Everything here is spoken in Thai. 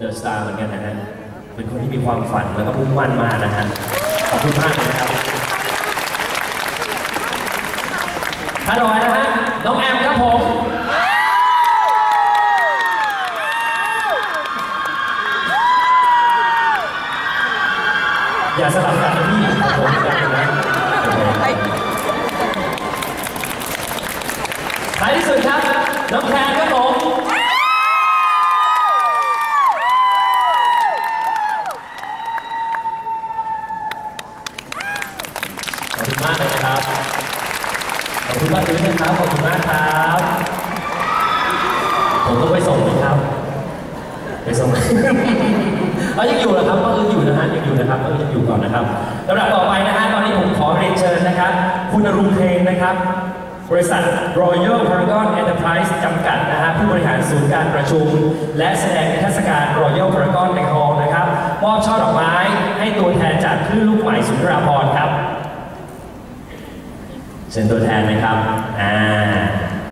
เดอะสตาร์เหมือนกันนะฮะ เป็นคนที่มีความฝันแล้วก็มุ่งมั่นมากนะฮะ ขอบคุณมากเลยนะครับท่านต่อไปนะฮะ น้องแอมครับผมอย่าสลับกันพี่ครับผมกันนะท้ายที่สุดครับ น้องแพนครับผม ข อบคุณมากเลยนะครับ ขอบคุณมากเลยนะครับ ขอบคุณมากครับ ผมต้องไปส่งไหมครับ ไปส่งเอายังอยู่เหรอครับก็ยังอยู่นะฮะยังอยู่นะครับก็ยังอยู่ก่อนนะครับลำดับต่อไปนะฮะตอนนี้ผมขอเรียนเชิญนะครับ คุณอรุณเพลงนะครับ บริษัท Royal Paragon Enterprise จำกัดนะฮะผู้บริหารศูนย์การประชุม และแสดงนิทรรศการ Royal Paragon ในฮอลนะครับ มอบช่อดอกไม้ให้ตัวแทนจากคลื่นลูกใหม่สุนทราภรณ์ครับ เชิญตัวแทนไหมครับ อ่า